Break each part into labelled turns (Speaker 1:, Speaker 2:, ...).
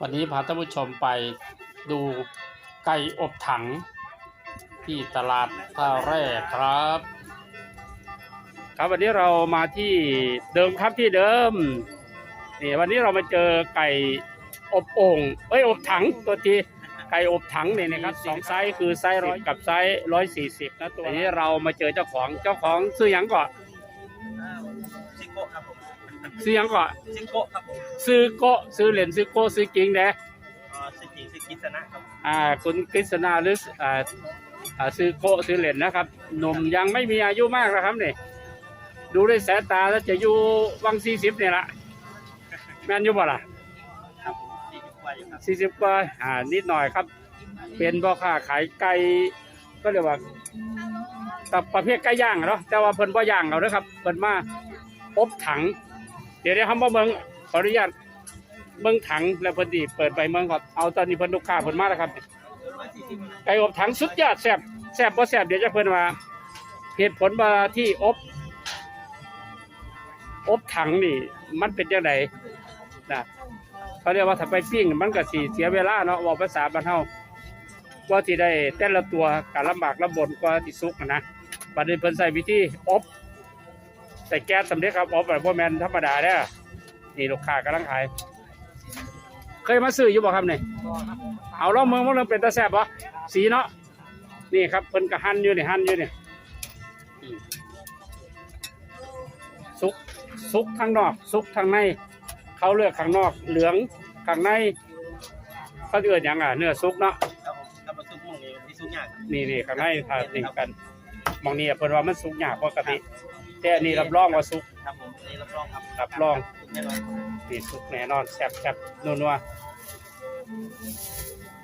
Speaker 1: วันนี้พาท่านผู้ชมไปดูไก่อบถัง ที่ตลาดท่าแร่ครับ ครับวันนี้เรามาที่เดิมครับที่เดิมนี่วันนี้เรามาเจอไก่อบโอ่งเอ้ยอบถังตัวทีไก่อบถังเนี่ยนะครับสองไซส์คือไซส์ร้อยกับไซส์ร้อยสี่สิบนะตัวนี้เรามาเจอเจ้าของเจ้าของซื้อหยังก่อน
Speaker 2: อ้าวซิโกะครับผม
Speaker 1: ซื้อหยังก่อน
Speaker 2: ซิโกะครับผม
Speaker 1: ซื้อโกะซื้อเหรียญซื้อโกะซื้อจริงเด้
Speaker 2: อ่าซิกิซิกิสนะครับ
Speaker 1: อ่าคุณกฤษณาหรืออ่าอ่าซื้อโกะซื้อเหรียญนะครับหนุ่มยังไม่มีอายุมากนะครับนี่ดูด้วยสายตาแล้วจะอยู่วังสี่สิบเนี่ยละแม่นอยู่บ่ล่ะ
Speaker 2: ครับผมสี่สิบกว่าอยู่ครับ
Speaker 1: สี่สิบกว่าอ่านิดหน่อยครับ เป็นพ่อค้าขายไก่ก็เรียกว่ากับประเภทไก่ย่างอะเนาะแต่ว่าเพิ่นบ่ย่างเอาเด้อครับเพิ่นมาอบถังเดี๋ยวเดี๋ยวทำมาเบิ่งขออนุญาตเบิ่งถังแล้วพิ่นสิเปิดไปเมืองครับเอาตอนนี้เพิ่นลูกค้าเพิ่นมาแล้วครับไก่อบถังสุดยอดแซ่บแซ่บบ่แซ่บเดี๋ยวจะเพิ่นว่าเหตุผลว่าที่อบ อบถังนี่ มันเป็นจังไดนะเขาเรียกว่าถ้าไปปิ้งมันก็สิเสียเวลาเนาะว่าภาษาบ้านเฮากว่าที่ได้แต่ละตัวก็ลำบากลำบนกว่าที่สุกอะนะบัดนี้เพิ่นใส่วิธีอบ ใส่แก๊สสำเร็จครับอบแบบบ่แม่นธรรมดาเด้อนี่ลูกค้ากำลังขาย เคยมาซื้ออยู่บ่ครับนี่เอาล่องเมืองมันเริ่มเป็นตาแสบบ่สีเนาะนี่ครับเพิ่นก็หั่นอยู่นี่หั่นอยู่นี่อืมสุกสุกข้างนอกสุกข้างใน เขาเลือกข้างนอก เหลืองข้างในเขาเอื้อนหยังอะเนื้อสุกเนาะ
Speaker 2: ครับผมถ้ามาซุปหมองนี้ที่ซุปยากครับ
Speaker 1: นี่นี่ข้างในถ้าติดกันมองนี่เพิ่นว่ามันสุกยากปกติ แต่อันนี้รับรองว่าสุก
Speaker 2: ครับผมอันนี้รับรองครับ
Speaker 1: รับรอง
Speaker 2: ซุปแน่นอน
Speaker 1: นี่สุกแน่นอนแซ่บแซ่บนัวๆ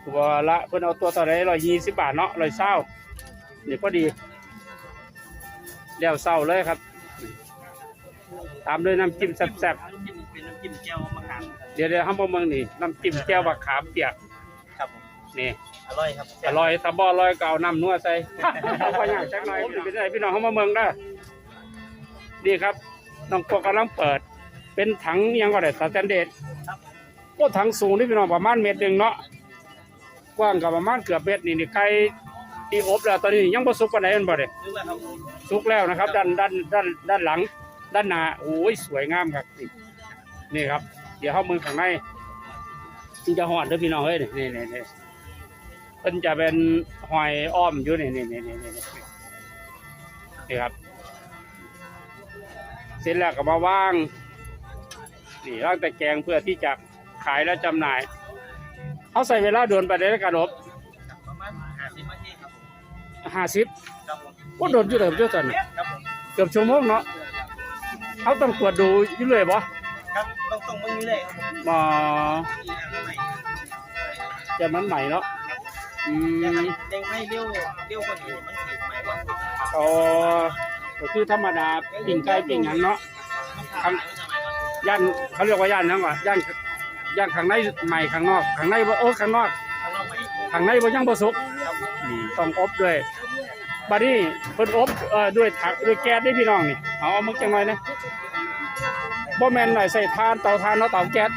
Speaker 1: ตัวละเพิ่นเอาตัวต่อได้ร้อยยี่สิบบาทเนาะร้อยเศร้านี่พอดีแล้วเศร้าเลยครับ ตามด้วยน้ำจิ้มแซ่บ
Speaker 2: น้ำจิ้มเป็นน้ำจิ้มแจ่วมะขามครับ
Speaker 1: ๆเดี๋ยวเดี๋ยวห้ามเมืองนี่น้ำจิ้มแจ่วบักขามเปียก
Speaker 2: ครับผม
Speaker 1: นี่
Speaker 2: อร่อยครับ
Speaker 1: อร่อยถ้าบ่อร่อยก็เอาน้ำนัวใส่เอาไปอย่างจักหน่อยนี่เป็นไงพี่น้องเขามาเมืองได้อ นี่ครับน้องพวกกำลังเปิด เป็นถังอิหยังก็ได้สแตนเดร์ด
Speaker 2: ครับ
Speaker 1: โอ้ถังสูงนี่พี่น้องประมาณเมตรหนึ่งเนาะกว้างกับประมาณเกือบเมตรนี่นี่ไก่ที่อบแล้วตอนนี้ยังบ่สุกปานใดมันบ่ได้
Speaker 2: นึกว่าครับผม
Speaker 1: สุกแล้วนะครับด้านด้านด้านด้านหลัง ด้านหน้าโอ้ยสวยงามครับนี่นี่ครับ เดี๋ยวเข้ามือข้างในที่จะหอดเด้อพี่น้องเฮ้ยนี่นี่นี่เพิ่นจะเป็นหอยอ้อมอยู่นี่นี่นี่นี่นี่นี่นี่ครับ เสร็จแล้วก็มาว่าง นี่ร่างแต่แกงเพื่อที่จะขายและจำหน่ายเขาใส่เวลาโดนไปในการอบ
Speaker 2: ประมาณห้าสิบนาทีครับผม
Speaker 1: ห้าสิบ
Speaker 2: ครับผม
Speaker 1: ก็โดนอยู่เดิมเจ้าตัน
Speaker 2: ครับผม
Speaker 1: เกือบชั่วโมงเนาะเขาต้องตรวจดูอยู่เลยบ่
Speaker 2: ครับต้องตรงมือนี้เลยครับผม
Speaker 1: มา
Speaker 2: อีกอันใหม่
Speaker 1: จะมันใหม่เนาะอื
Speaker 2: แต่
Speaker 1: ม
Speaker 2: มันเด้งให้เร็วเร็วกว่านี้มันสีใหม่กว่าครับ
Speaker 1: อ๋อ ก็คือธรรมดาปิ้งไก่ปิ้งหยังเนาะ
Speaker 2: ข้าง
Speaker 1: ย่านเขาเรียกว่าย่านนั่นว่าย่านย่านข้างในใหม่ข้างนอกข้างในบ่เออข้างนอก
Speaker 2: ข้างนอกใหม่า
Speaker 1: งในบ่ยังบ่สุก
Speaker 2: ครับผม
Speaker 1: นี่ต้องอบด้วยบัดนี้เพิ่นอบเอ่อด้วยถังด้วยแก๊สได้พี่น้องนี่เอาเอามึกจังหน่อยนะบ่แม่นหน่อยใส่ถ่านเตาถ่านเนาะเตาแก๊ส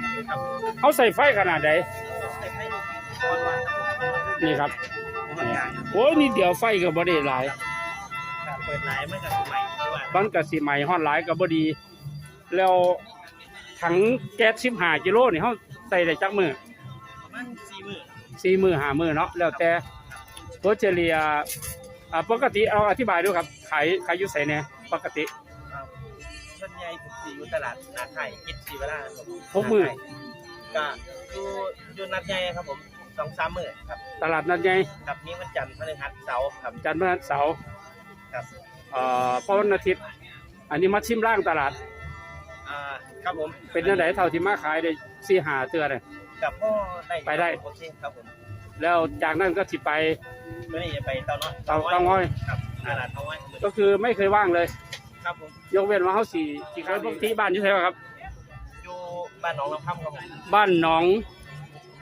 Speaker 1: เขาใส่ไฟขนาดใด
Speaker 2: ใส่ให้ดูก่อนว่า
Speaker 1: นี่ครับโอ้ยนี่เดี๋ยวไฟก็บ่ได้หลาย
Speaker 2: ดไลน์มันก็ใหม่ที่ว่า
Speaker 1: มันก็สิใหม่ฮ้อนหลายก็บ่ดี แล้วถังแก๊ส15กิโลนี่เฮาใส่ได้จักมื้อ
Speaker 2: ประมาณสี่หมื่น
Speaker 1: 4มื้อ5มื้อเนาะแล้วแต่ตัวเฉลี่ยอ่าปกติเอาอธิบายดูครับขายขายอยู่ไสแหน่ปกติ
Speaker 2: ครับส่วนใหญ่ผมสีอยู่ตลาดนาไข่คิดสีเวลาครับผม
Speaker 1: หกหมื่น
Speaker 2: ก็อยู่อยู่นัดใหญ่ครับผมสองสามหมื่นครับ
Speaker 1: ตลาดนัดใหญ่
Speaker 2: ครับนี้วันจันทร์พฤหัสเสาร์ครับ
Speaker 1: จันทร์พฤหัสเสาร์
Speaker 2: ครับ
Speaker 1: เอ่อพอวันอาทิตย์ อันนี้มาชิมร่างตลาด
Speaker 2: อ่าครับผม
Speaker 1: เป็นจังไดเท่าที่มาขายได้สี่หาเตือเลย
Speaker 2: กับพ่อได้
Speaker 1: ไปได้
Speaker 2: โอเคครับผม
Speaker 1: แล้วจากนั้นก็สิไป
Speaker 2: ไม่ได้จะไปเตาน้อย
Speaker 1: เตาเตาง้อย
Speaker 2: ครับตลาดเตาง้อย
Speaker 1: ก็คือไม่เคยว่างเลย
Speaker 2: ครับผม
Speaker 1: ยกเว้นว่าเขาสี่ที่เคยพวกที่บ้านอยู่ไสครับ
Speaker 2: อยู่บ้านหนองน้ำคำครับผม
Speaker 1: บ้านหนอง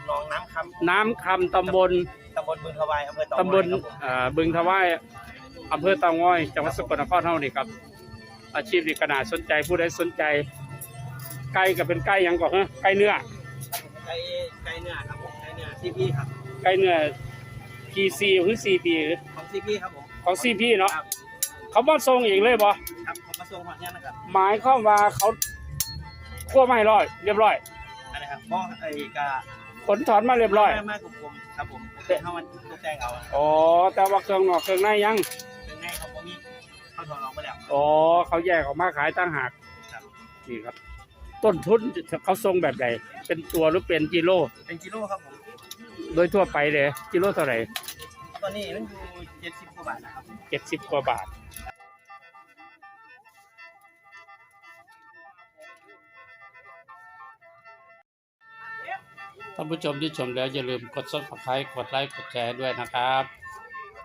Speaker 2: หนองน้ำค
Speaker 1: น้ำคำตำบลำ
Speaker 2: ตำบลบึงทวายอำเภอเตา
Speaker 1: ตำบล
Speaker 2: ง้อยครับผม
Speaker 1: เอ่อบึงทวาย อำเภอเตาง้อย จังหวัดสกลนครเท่านี้ครับ อาชีพนี้ขนาดสนใจผู้ใดสนใจ ไก่ก็เป็นไก่หยังก่อนฮะไก่เนื้อ
Speaker 2: ไก่ไก่เนื้อครับผมไก่เนื้อซีพีครับ
Speaker 1: ไก่เนื้อ PC หรือ CP
Speaker 2: ของซีพีครับผม
Speaker 1: ของ CP เนาะ
Speaker 2: ครับ
Speaker 1: เขาบ่ส่งเองเลยบ่
Speaker 2: ครับผมมาส่งหอดเนี่ยนะครับ
Speaker 1: หมายความว่าเขาคั่วมาให้ร้อย เรียบร้อย
Speaker 2: อันนี้ครับเพราะไอ้กา
Speaker 1: ผลถอนมาเรียบร้อย
Speaker 2: มากกลมๆครับผมแต่ถ้ามันตกแต่งเอา
Speaker 1: อ๋อ แต่ว่าเครื่องนอกเครื่องในยัง
Speaker 2: เป็น ไงครับผมมีเข้าถอนออกไปแล้ว
Speaker 1: อ๋อเขาแยกออกมาขายตั้งหาก
Speaker 2: ครับ
Speaker 1: นี่ครับ ต้นทุนเขาทรงแบบใดเป็นตัวหรือเป็นกิโล
Speaker 2: เป็นกิโลครับผม
Speaker 1: โดยทั่วไปเลยกิโลเท่าไหร่
Speaker 2: ตอนนี้มันอยู่เจ็ดสิบกว่าบาทนะครับ
Speaker 1: เจ็ดสิบกว่าบาท ท่านผู้ชมที่ชมแล้วอย่าลืมกด subscribe กดไลค์ กดแชร์ด้วยนะครับ